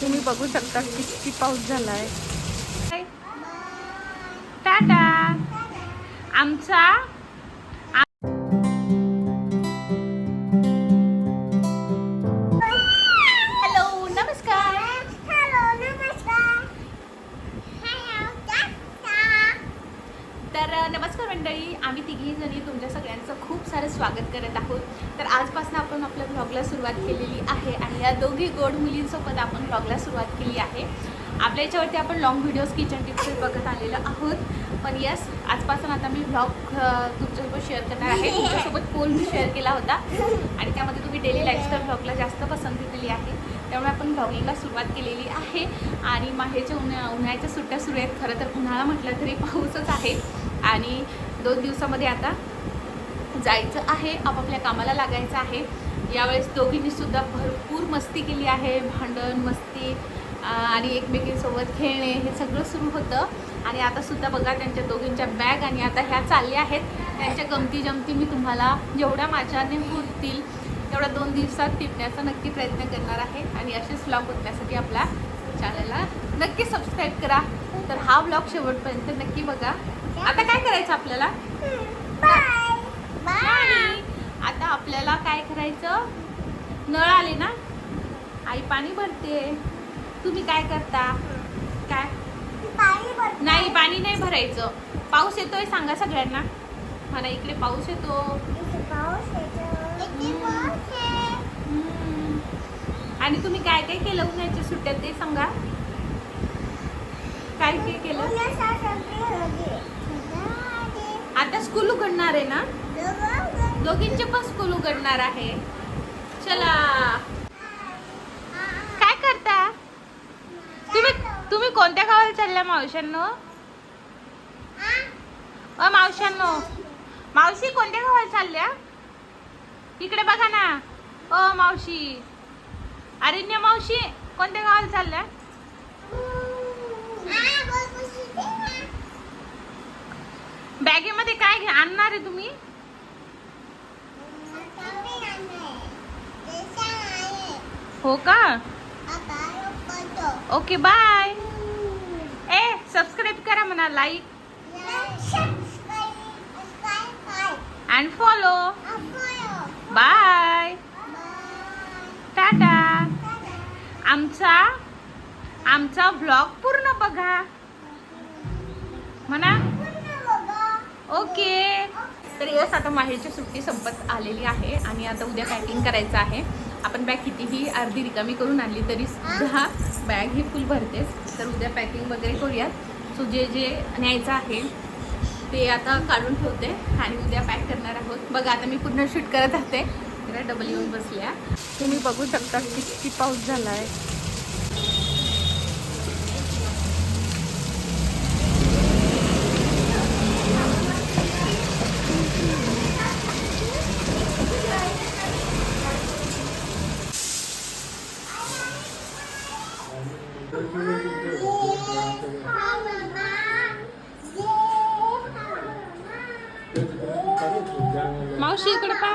तुम्ही बघू शकता किती पाऊस झालाय. टाटा. आमचा हॅलो नमस्कार. तर नमस्कार मंडळी. आम्ही तिघी जणी तुमच्या सगळ्यांचं खूप सारं स्वागत करत आहोत. तर आजपासून आपण आपल्या ब्लॉगला सुरुवात केलेली आहे आणि या दोघी गोड मुलींसोबत आपण ब्लॉगला सुरुवात केली आहे. आपल्या याच्यावरती आपण लॉंग व्हिडिओज किचन टिप्स बघत आलेलो आहोत. पण यस आजपासून आता मी ब्लॉग तुमच्यासोबत शेअर करणार आहे. तुमच्यासोबत पोल मी शेअर केला होता. आणि त्यामध्ये तुम्ही डेली लाईफस्टाईल ब्लॉगला जास्त पसंती दिली आहे. त्यामुळे आपण ब्लॉगिंगला सुरुवात केलेली आहे. आणि माहेरच्या उन्हा उन्हाळ्याच्या सुट्ट्या सुरू आहेत. खरं तर उन्हाळा म्हटलं तरी पाऊसच आहे. आणि दोन दिवसामध्ये आता जायचं आहे आपापल्या कामाला लागायचं आहे. यावेळेस दोघींनी सुद्धा भरपूर मस्ती केली आहे भांडण मस्ती आणि एकमेकींसोबत खेळणे हे सगळं सुरू होतं. आणि आता सुद्धा बघा त्यांच्या दोघींच्या बॅग आणि आता ह्या चालल्या आहेत. त्यांच्या गमती जमती मी तुम्हाला जेवढ्या माझ्याने होतील तेवढ्या दोन दिवसात टिपण्याचा नक्की प्रयत्न करणार आहे. आणि असेच ब्लॉग होण्यासाठी आपला चॅनलला नक्की सबस्क्राईब करा. तर हा ब्लॉग शेवटपर्यंत नक्की बघा. आता काय करायचं आपल्याला? आता आपल्याला काय करायचं? नळ आले ना? आई पाणी भरते. तुम्ही काय करता? काय? नाही पाणी नाही भरायचं. पाऊस येतोय सांगा सगळ्यांना. मला इकडे पाऊस येतो. आणि तुम्ही काय काय केलं उन्हाळ्याच्या सुट्ट्यात ते सांगा. काय काय केलं? आता स्कूल उघडणार आहे ना? दोघींचे पण स्कूल उघडणार आहे. चला. काय करता? तुम्ही तुम्ही कोणत्या गावाला चालल्या मावशांनो अ मावशांनो मावशी कोणत्या गावाला चालल्या? इकडे बघा ना. ओ मावशी. अरिण्य मावशी कोणत्या गावाला चालल्या? बॅगेमध्ये काय आणणार आहे तुम्ही? हो का? ओके बाय ए सबस्क्राईब करा म्हणा like and follow bye tata आमचा आमचा ब्लॉग पूर्ण बघा. म्हणा. ओके तर यस आता माहेरची सुट्टी संपत आलेली आहे आणि आता उद्या पॅकिंग करायचं आहे. आपण बॅग कितीही अर्धी रिकामी करून आणली तरी सुद्धा बॅग ही फुल भरतेच. तर उद्या पॅकिंग वगैरे करूयात. सो जे जे न्यायचं आहे ते आता काढून ठेवते आणि उद्या पॅक करणार आहोत. बघा आता मी पूर्ण शूट करत राहते. जरा डबल येऊन बसल्या. तुम्ही बघू शकता किती पाऊस झाला आहे मावशी इकडे पा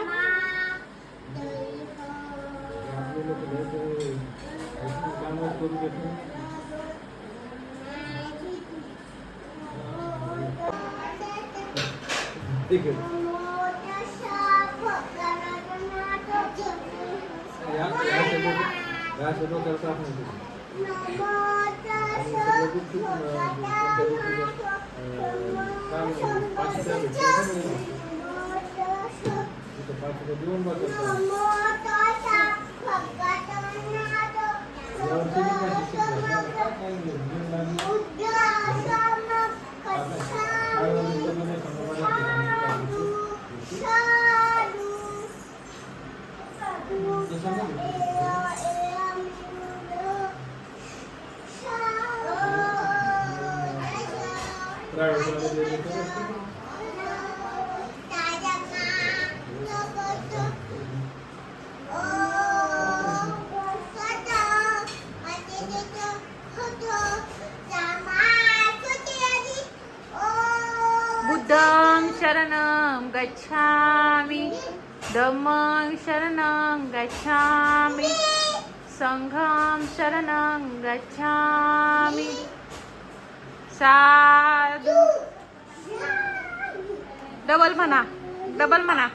ठीक आहे या या सगळं या बुद्धं शरणं गच्छामि धम्मं शरणं गच्छामि संघं शरणं गच्छामि। साधू। डबल म्हणा डबल म्हणा.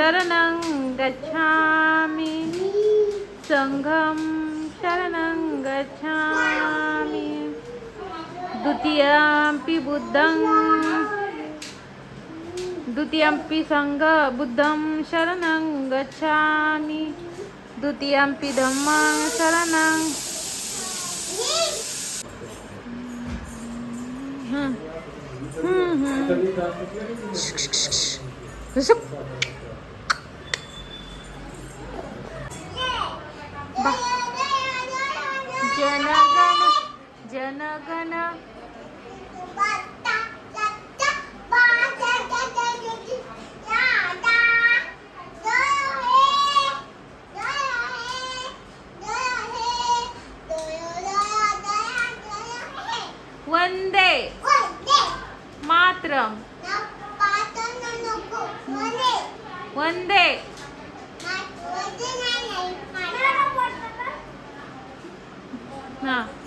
शरणं गच्छामि संघं शरणं गच्छामि द्वितीयम्पि बुद्धं द्वितीयमपि सङ्घ बुद्धं शरणं गच्छामि द्वितीयमपि धम्मं शरणं हम्म. हम्म, हम्म. गगन वंदे. मातरम. वंदे. हा.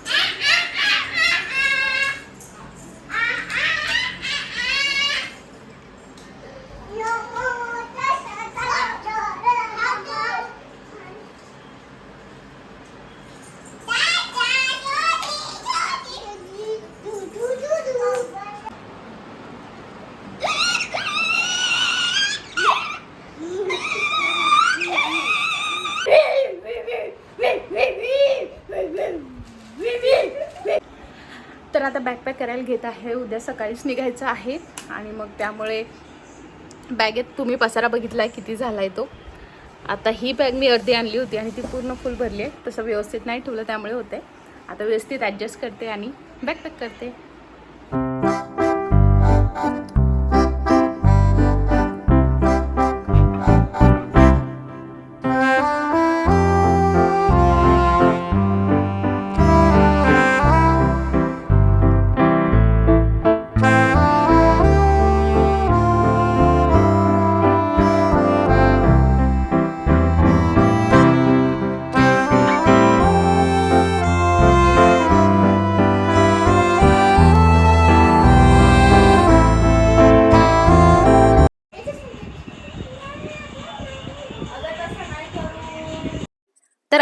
तर आता बॅकपॅक करायला घेत आहे. उद्या सकाळीच निघायचं आहे. आणि मग त्यामुळे बॅगेत तुम्ही पसारा बघितला आहे किती झाला आहे तो. आता ही बॅग मी अर्धी आणली होती आणि ती पूर्ण फुल भरली आहे. तसं व्यवस्थित नाही ठेवलं त्यामुळे होते आता व्यवस्थित ॲडजस्ट करते आणि बॅकपॅक करते.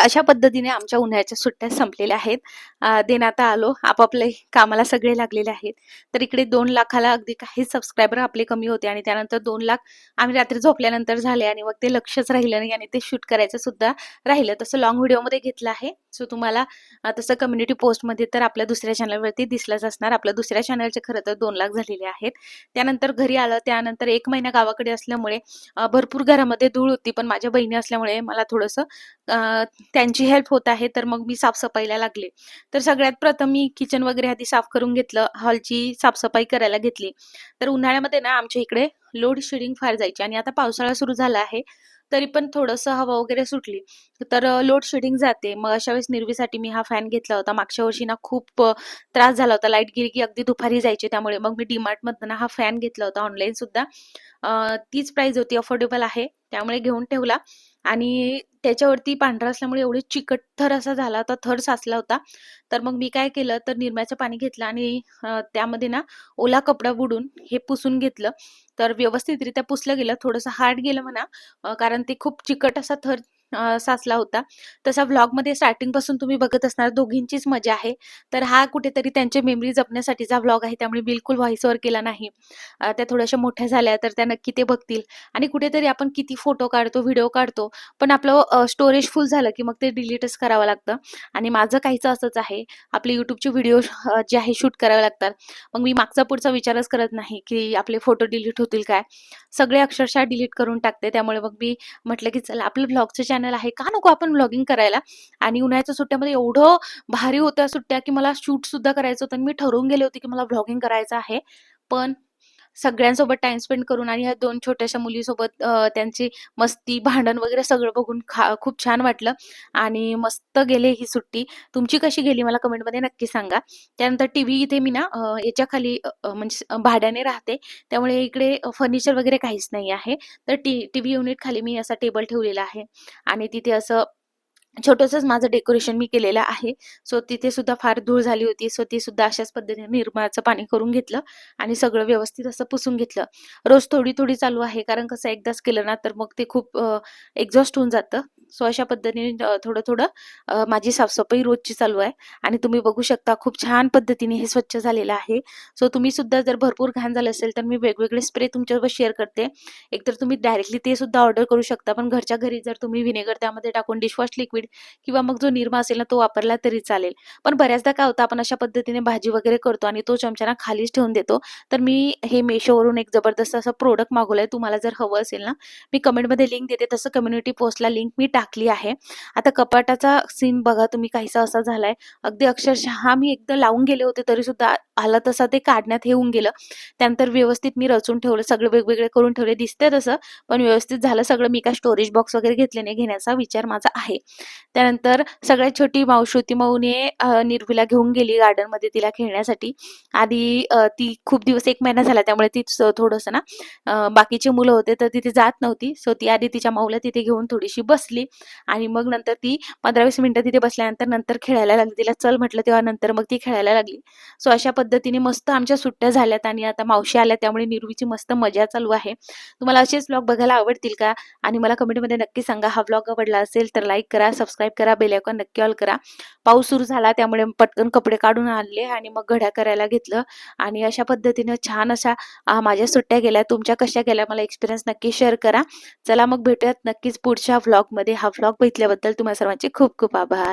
अशा पद्धतीने आमच्या उन्हाळ्याच्या सुट्ट्या संपलेल्या आहेत. अं, देण्यात आलो. आपापले कामाला सगळे लागलेले आहेत. तर इकडे दोन लाखाला अगदी काही सबस्क्रायबर आपले कमी होते आणि त्यानंतर दोन लाख आम्ही रात्री झोपल्यानंतर झाले आणि मग ते लक्षच राहिलं नाही आणि ते शूट करायचं सुद्धा राहिलं. तसं लॉंग व्हिडिओमध्ये घेतलं आहे. सो तुम्हाला तसं कम्युनिटी पोस्टमध्ये तर आपल्या दुसऱ्या चॅनलवरती दिसलंच असणार. आपल्या दुसऱ्या चॅनलचे खरं तर दोन लाख झालेले आहेत. त्यानंतर घरी आलं. त्यानंतर एक महिना गावाकडे असल्यामुळे भरपूर घरामध्ये धूळ होती. पण माझ्या बहिणी असल्यामुळे मला थोडंसं त्यांची हेल्प होत आहे तर मग मी साफसफाईला लागले. तर सगळ्यात प्रथम मी किचन वगैरे आधी साफ करून घेतलं हॉलची साफसफाई करायला घेतली. तर उन्हाळ्यामध्ये ना आमच्या इकडे लोड शेडिंग फार जायची आणि आता पावसाळा सुरू झाला आहे तरी पण थोडंसं हवा वगैरे सुटली. तर लोड शेडिंग जाते. मग अशा वेळेस निर्वीसाठी मी हा फॅन घेतला होता. मागच्या वर्षी ना खूप त्रास झाला होता. लाइट गिरगी की अगदी दुपारी जायची त्यामुळे. मग मी डीमार्टमधनं हा फॅन घेतला होता. ऑनलाईन सुद्धा. तीच प्राइस होती अफोर्डेबल आहे. त्यामुळे घेऊन ठेवला. आणि त्याच्यावरती पांढरा असल्यामुळे एवढे चिकट थर असा झाला होता थर साचला होता. तर मग मी काय केलं तर निरम्याचं पाणी घेतलं आणि त्यामध्ये ना ओला कपडा बुडून हे पुसून घेतलं. तर व्यवस्थितरित्या पुसलं गेलं. थोडंसं हार्ड गेलं म्हणा कारण ते खूप चिकट असा थर साचला होता. तसा व्लॉगमध्ये स्टार्टिंगपासून तुम्ही बघत असणार दोघींचीच मजा आहे. तर हा कुठेतरी त्यांचे मेमरी जपण्यासाठीचा व्लॉग आहे. त्यामुळे बिलकुल व्हॉइस ओव्हर केला नाही. त्या थोड्याशा मोठ्या झाल्या तर त्या नक्की ते बघतील. आणि कुठेतरी आपण किती फोटो काढतो व्हिडिओ काढतो पण आपलं स्टोरेज फुल झालं की मग ते डिलीटच करावं लागतं. आणि माझं काहीच असंच आहे. आपले यूट्यूबचे व्हिडिओ जे आहे शूट करावे लागतात. मग मी मागचा पुढचा विचारच करत नाही की आपले फोटो डिलीट होतील काय. सगळे अक्षरशः डिलीट करून टाकते. त्यामुळे मग मी म्हटलं की चला आपलं ब्लॉगचं चॅनल चॅनल आहे का नको आपण ब्लॉगिंग करायला? आणि उन्हाळ्याच्या सुट्ट्यामध्ये एवढं भारी होत्या सुट्ट्या की मला शूट सुद्धा करायचं होतं. मी ठरवून गेले होते की मला ब्लॉगिंग करायचं आहे. पण सगळ्यांसोबत टाइम स्पेंड करून आणि ह्या दोन छोट्याशा मुलीसोबत त्यांची मस्ती भांडण वगैरे सगळं बघून खा खूप छान वाटलं. आणि मस्त गेले ही सुट्टी. तुमची कशी गेली मला कमेंटमध्ये नक्की सांगा. त्यानंतर टी व्ही इथे मी ना याच्या खाली म्हणजे भाड्याने राहते. त्यामुळे इकडे फर्निचर वगैरे काहीच नाही आहे. तर टी टी व्ही युनिट खाली मी असा टेबल ठेवलेला आहे. आणि तिथे असं छोटंसंच माझं डेकोरेशन मी केलेलं आहे. सो तिथे सुद्धा फार धूळ झाली होती. सो ती सुद्धा अशाच पद्धतीने निर्माळाचं पाणी करून घेतलं आणि सगळं व्यवस्थित असं पुसून घेतलं. रोज थोडी थोडी चालू आहे. कारण कसं एकदाच केलं ना तर मग ते खूप एक्झॉस्ट होऊन जातं. सो अशा पद्धतीने थोडं थोडं माझी साफसफाई रोजची चालू आहे. आणि तुम्ही बघू शकता खूप छान पद्धतीने हे स्वच्छ झालेलं आहे. सो तुम्ही सुद्धा जर भरपूर घाण झालं असेल तर मी वेगवेगळे स्प्रे तुमच्यावर शेअर करते. एकतर तुम्ही डायरेक्टली ते सुद्धा ऑर्डर करू शकता. पण घरच्या घरी जर तुम्ही व्हिनेगर त्यामध्ये टाकून डिशवॉश लिक्विड किंवा मग जो निरमा असेल ना तो वापरला तरी चालेल. पण बऱ्याचदा काय होतं आपण अशा पद्धतीने भाजी वगैरे करतो आणि तो चमच्याना खालीच ठेवून देतो. तर मी हे मेशोवरून एक जबरदस्त असं प्रोडक्ट मागवलंय. तुम्हाला जर हवं असेल ना मी कमेंटमध्ये लिंक देते. तसं कम्युनिटी पोस्टला लिंक मी टाकली आहे. आता कपाटाचा सीन बघा तुम्ही काहीसा असा झालाय. अगदी अक्षरशः मी एकदा लावून गेले होते तरी सुद्धा आला तसा ते काढण्यात येऊन गेलं. त्यानंतर व्यवस्थित मी रचून ठेवलं. सगळे वेगवेगळे करून ठेवले. दिसते तसं पण व्यवस्थित झालं सगळं. मी काय स्टोरेज बॉक्स वगैरे घेतले नाही घेण्याचा विचार माझा आहे. त्यानंतर सगळ्यात छोटी मावशी होती मऊने निर्भीला निर्वीला घेऊन गेली गार्डनमध्ये तिला खेळण्यासाठी. आधी ती खूप दिवस एक महिना झाला त्यामुळे ती थोडस थोडंसं ना बाकीचे मुलं होते तर तिथे जात नव्हती. सो ती आधी तिच्या माऊला तिथे घेऊन थोडीशी बसली. आणि मग नंतर ती पंधरा वीस मिनिटं तिथे बसल्यानंतर नंतर खेळायला लागली. तिला चल म्हटलं तेव्हा नंतर मग ती खेळायला लागली. सो अशा पद्धतीने मस्त आमच्या सुट्ट्या झाल्यात आणि आता मावशी आल्या त्यामुळे निर्वीची मस्त मजा चालू आहे. तुम्हाला असेच ब्लॉग बघायला आवडतील का? आणि मला कमेंटमध्ये नक्की सांगा. हा ब्लॉग आवडला असेल तर लाईक करा सबस्क्राईब करा बेलायकॉन नक्की ऑल करा. पाऊस सुरू झाला त्यामुळे पटकन कपडे काढून आणले आणि मग घड्या करायला घेतलं. आणि अशा पद्धतीने छान अशा माझ्या सुट्ट्या गेल्या. तुमच्या कशा गेल्या मला एक्सपिरियन्स नक्की शेअर करा. चला मग भेटूयात नक्कीच पुढच्या व्लॉगमध्ये हा व्लॉग बघितल्याबद्दल तुम्हाला सर्वांचे खूप खूप आभार.